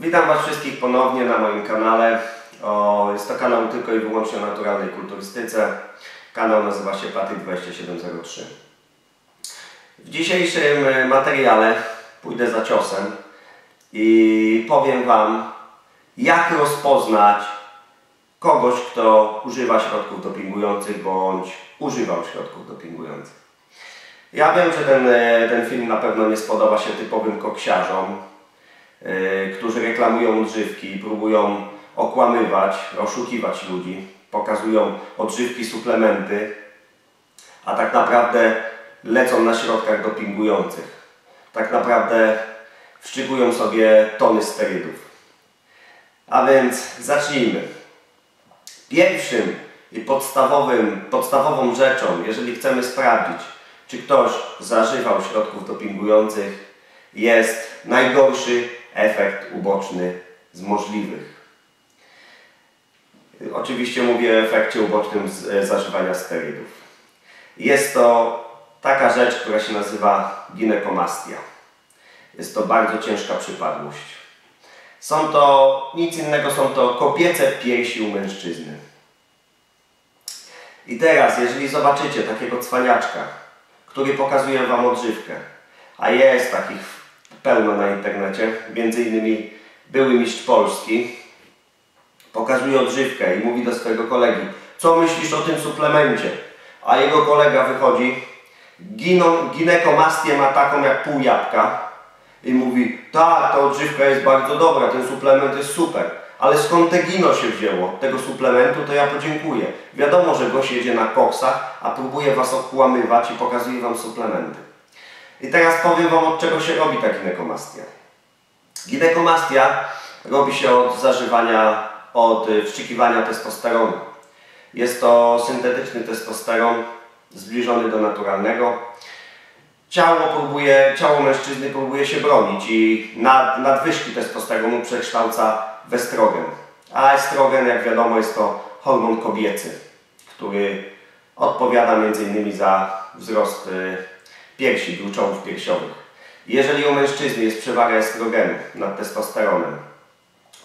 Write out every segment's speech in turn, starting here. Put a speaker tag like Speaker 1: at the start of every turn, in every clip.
Speaker 1: Witam Was wszystkich ponownie na moim kanale. O, jest to kanał tylko i wyłącznie o naturalnej kulturystyce. Kanał nazywa się Patryk 2703. W dzisiejszym e, materiale pójdę za ciosem i powiem Wam, jak rozpoznać kogoś, kto używa środków dopingujących bądź używał środków dopingujących. Ja wiem, że ten, e, ten film na pewno nie spodoba się typowym koksiarzom, którzy reklamują odżywki próbują okłamywać, oszukiwać ludzi, pokazują odżywki, suplementy, a tak naprawdę lecą na środkach dopingujących. Tak naprawdę wszczykują sobie tony sterydów. A więc zacznijmy. Pierwszym i podstawowym, podstawową rzeczą, jeżeli chcemy sprawdzić, czy ktoś zażywał środków dopingujących, jest najgorszy efekt uboczny z możliwych. Oczywiście mówię o efekcie ubocznym z e, zażywania sterydów. Jest to taka rzecz, która się nazywa ginekomastia. Jest to bardzo ciężka przypadłość. Są to, nic innego, są to kobiece piersi u mężczyzny. I teraz, jeżeli zobaczycie takiego cwaniaczka, który pokazuje Wam odżywkę, a jest takich pełno na internecie, między innymi były mistrz Polski, pokazuje odżywkę i mówi do swojego kolegi, co myślisz o tym suplemencie? A jego kolega wychodzi, giną, ginekomastię ma taką jak pół jabłka i mówi, tak, ta odżywka jest bardzo dobra, ten suplement jest super ale skąd te gino się wzięło, tego suplementu, to ja podziękuję. Wiadomo, że gość jedzie na koksach, a próbuje Was okłamywać i pokazuje Wam suplementy. I teraz powiem Wam, od czego się robi ta ginekomastia. Ginekomastia robi się od zażywania, od wstrzykiwania testosteronu. Jest to syntetyczny testosteron zbliżony do naturalnego. Ciało, próbuje, ciało mężczyzny próbuje się bronić i nad, nadwyżki testosteronu przekształca w estrogen. A estrogen, jak wiadomo, jest to hormon kobiecy, który odpowiada m.in. za wzrost y, piersi, gruczołów piersiowych. Jeżeli u mężczyzny jest przewaga estrogenu nad testosteronem,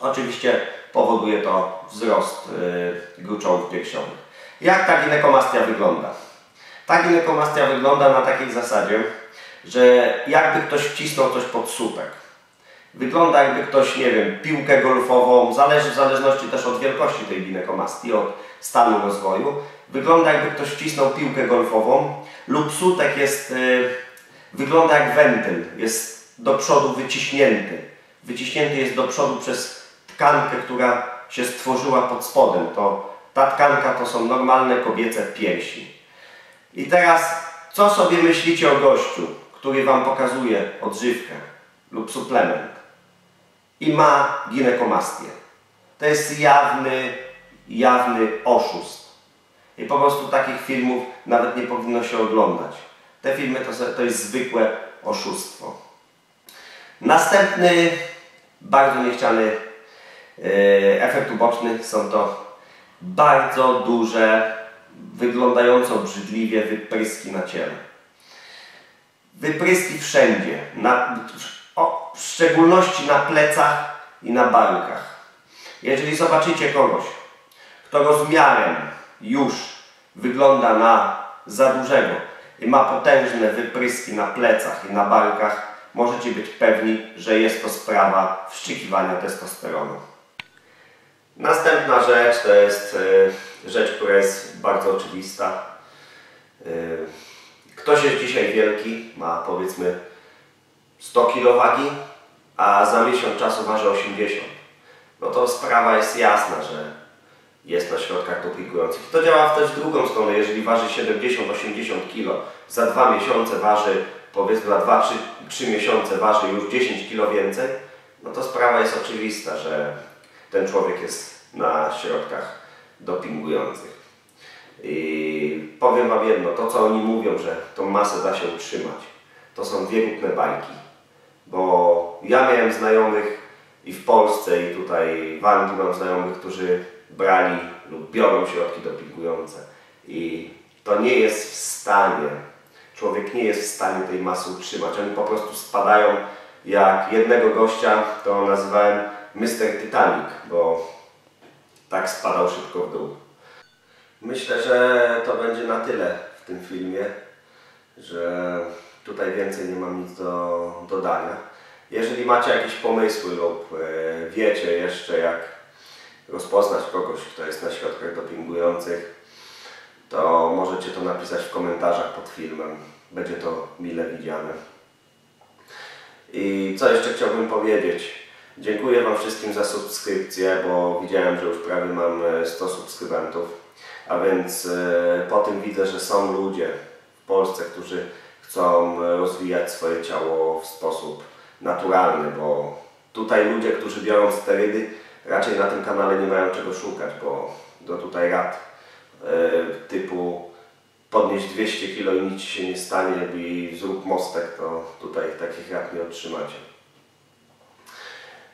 Speaker 1: oczywiście powoduje to wzrost y, gruczołów piersiowych. Jak ta ginekomastia wygląda? Ta ginekomastia wygląda na takiej zasadzie, że jakby ktoś wcisnął coś pod słupek. Wygląda jakby ktoś, nie wiem, piłkę golfową, zależy w zależności też od wielkości tej ginekomastii, od stanu rozwoju. Wygląda jakby ktoś wcisnął piłkę golfową lub sutek jest, yy, wygląda jak wentyl, jest do przodu wyciśnięty. Wyciśnięty jest do przodu przez tkankę, która się stworzyła pod spodem. To, ta tkanka to są normalne kobiece piersi. I teraz, co sobie myślicie o gościu, który Wam pokazuje odżywkę lub suplement? I ma ginekomastię. To jest jawny, jawny oszust. I po prostu takich filmów nawet nie powinno się oglądać. Te filmy to, to jest zwykłe oszustwo. Następny, bardzo niechciany e, efekt uboczny są to bardzo duże, wyglądająco obrzydliwie wypryski na ciele. Wypryski wszędzie, na, o, w szczególności na plecach i na barkach. Jeżeli zobaczycie kogoś, kto rozmiarem już wygląda na za dużego i ma potężne wypryski na plecach i na barkach, możecie być pewni, że jest to sprawa wszczykiwania testosteronu. Następna rzecz to jest y, rzecz, która jest bardzo oczywista. Y, ktoś jest dzisiaj wielki, ma powiedzmy 100 kg wagi, a za miesiąc czasu waży 80. No to sprawa jest jasna, że jest na środkach dopingujących. To działa też w drugą stronę. Jeżeli waży 70-80 kg, za dwa miesiące waży, powiedzmy za 2-3 miesiące waży już 10 kg więcej, no to sprawa jest oczywista, że ten człowiek jest na środkach dopingujących. I powiem Wam jedno, to co oni mówią, że tą masę da się utrzymać, to są wierutne bajki bo ja miałem znajomych i w Polsce i tutaj w Anglii mam znajomych, którzy brali lub biorą środki dopingujące i to nie jest w stanie, człowiek nie jest w stanie tej masy utrzymać, oni po prostu spadają jak jednego gościa, to nazywałem Mr. Titanic, bo tak spadał szybko w dół. Myślę, że to będzie na tyle w tym filmie, że tutaj więcej nie mam nic do dodania. Jeżeli macie jakieś pomysły lub e, wiecie jeszcze jak rozpoznać kogoś, kto jest na środkach dopingujących, to możecie to napisać w komentarzach pod filmem. Będzie to mile widziane. I co jeszcze chciałbym powiedzieć? Dziękuję Wam wszystkim za subskrypcję, bo widziałem, że już prawie mam e, 100 subskrybentów. A więc e, po tym widzę, że są ludzie w Polsce, którzy chcą e, rozwijać swoje ciało w sposób naturalny, bo tutaj ludzie, którzy biorą sterydy, raczej na tym kanale nie mają czego szukać, bo do tutaj rad e, typu podnieść 200 kg i nic się nie stanie i zrób mostek, to tutaj takich rad nie otrzymacie.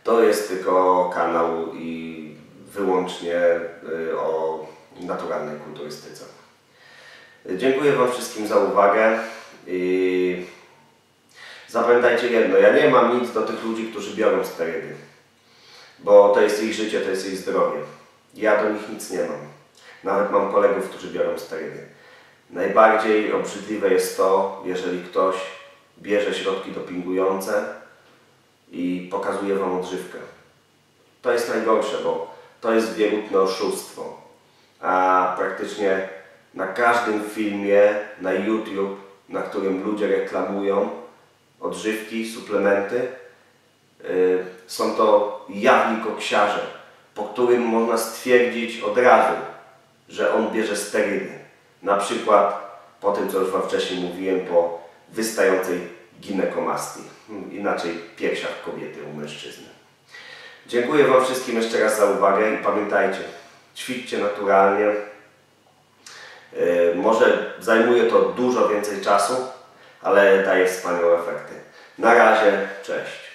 Speaker 1: To jest tylko kanał i wyłącznie y, o naturalnej kulturystyce. Dziękuję Wam wszystkim za uwagę i zapamiętajcie jedno, ja nie mam nic do tych ludzi, którzy biorą sterydy, bo to jest ich życie, to jest ich zdrowie. Ja do nich nic nie mam. Nawet mam kolegów, którzy biorą sterydy. Najbardziej obrzydliwe jest to, jeżeli ktoś bierze środki dopingujące i pokazuje Wam odżywkę. To jest najgorsze, bo to jest wierutne oszustwo. A praktycznie na każdym filmie na YouTube, na którym ludzie reklamują odżywki, suplementy, yy, są to jawni koksiarze, po którym można stwierdzić od razu, że on bierze sterydy. Na przykład po tym, co już Wam wcześniej mówiłem, po wystającej ginekomastii, Hmm, inaczej piersiach kobiety u mężczyzny. Dziękuję Wam wszystkim jeszcze raz za uwagę i pamiętajcie, ćwiczcie naturalnie. Yy, może zajmuje to dużo więcej czasu, ale daje wspaniałe efekty. Na razie, cześć.